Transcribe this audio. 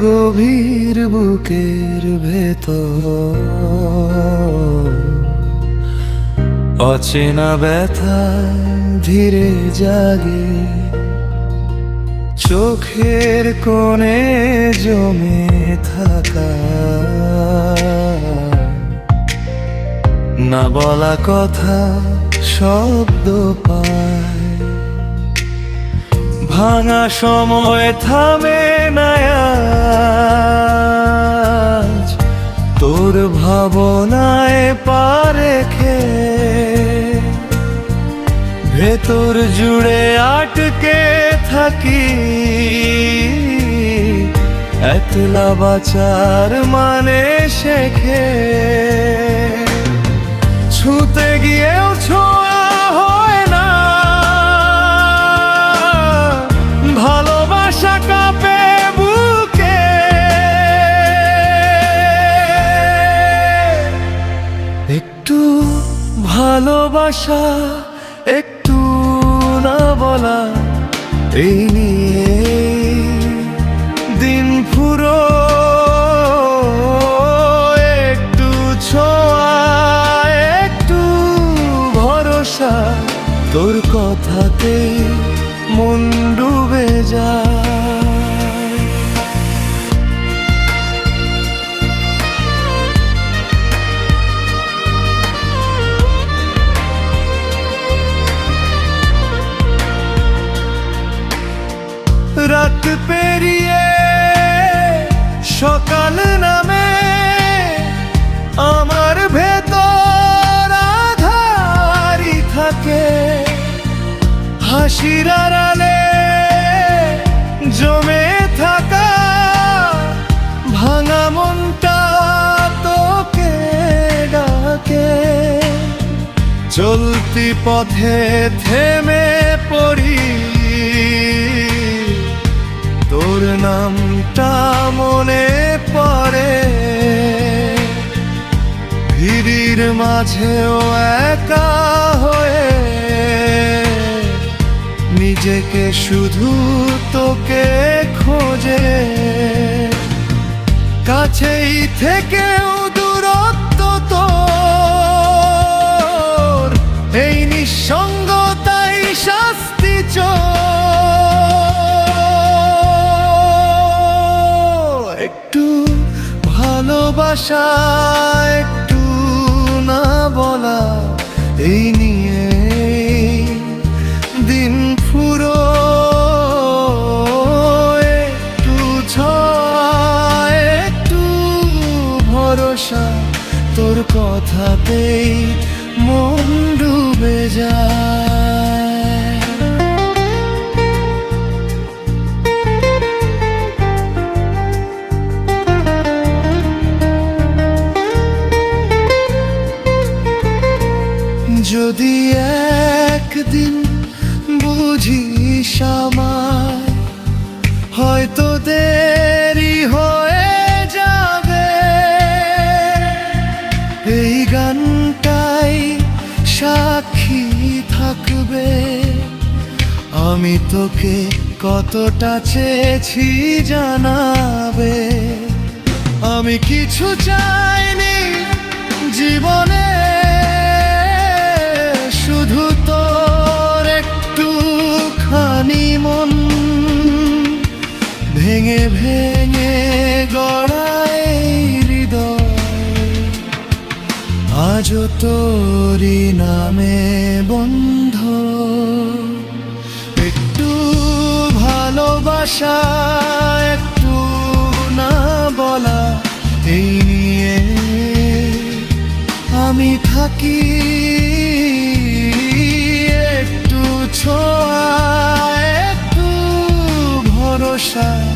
গভীর বুকের ভেতর। অচেনা ব্যথা ধীরে জাগে। চোখের কোণে জমে থাকা। না বলা কথা, শব্দ পায়। ভাঙা সময় থামে না আজ। তোর ভাবনায় পা রেখে ভেতর জুড়ে আটকে থাকি একলা বাচার মানে শেখে ভালোবাসা একটু না বলা, এই নিয়ে দিন ফুরো, একটু ছোঁয়া, একটু ভরসা, তোর কথাতে মন ডুবে যায়। সকাল নামে আমার ভেতর আধারি থাকে। হাসির আড়ালে জমে থাকা ভাঙা মনটা তোকে ডাকে। চলতি পথে থেমে পড়ি। তোর নামটা মনে পড়ে। ভিড়ির মাঝেও একা হয়ে নিজেকে শুধু তোকে খোঁজে। কাছেই থেকেও দূরত্ব তোর। এই নিঃসঙ্গতাই শাস্তি চোর। ভালোবাসা একটু না বলা, এই নিয়ে দিন ফুরো, একটু ছয়, একটু ভরসা, তোর কথাতেই মন ডুবে যায়। একদিন আমায়, হয়তো দেরি হয়ে যাবে। এই গানটাই সাক্ষী থাকবে। আমি তোকে কতটা চেয়েছি জানাবে। আমি কিছু চাইনি জীবনে। ভেঙে ভেঙে গড়াই হৃদয়। আজও তোরই নামে বন্ধ। একটু ভালোবাসা, একটু না বলা, এই নিয়ে আমি থাকি। একটু ছোঁয়া, একটু ভরসা। তোর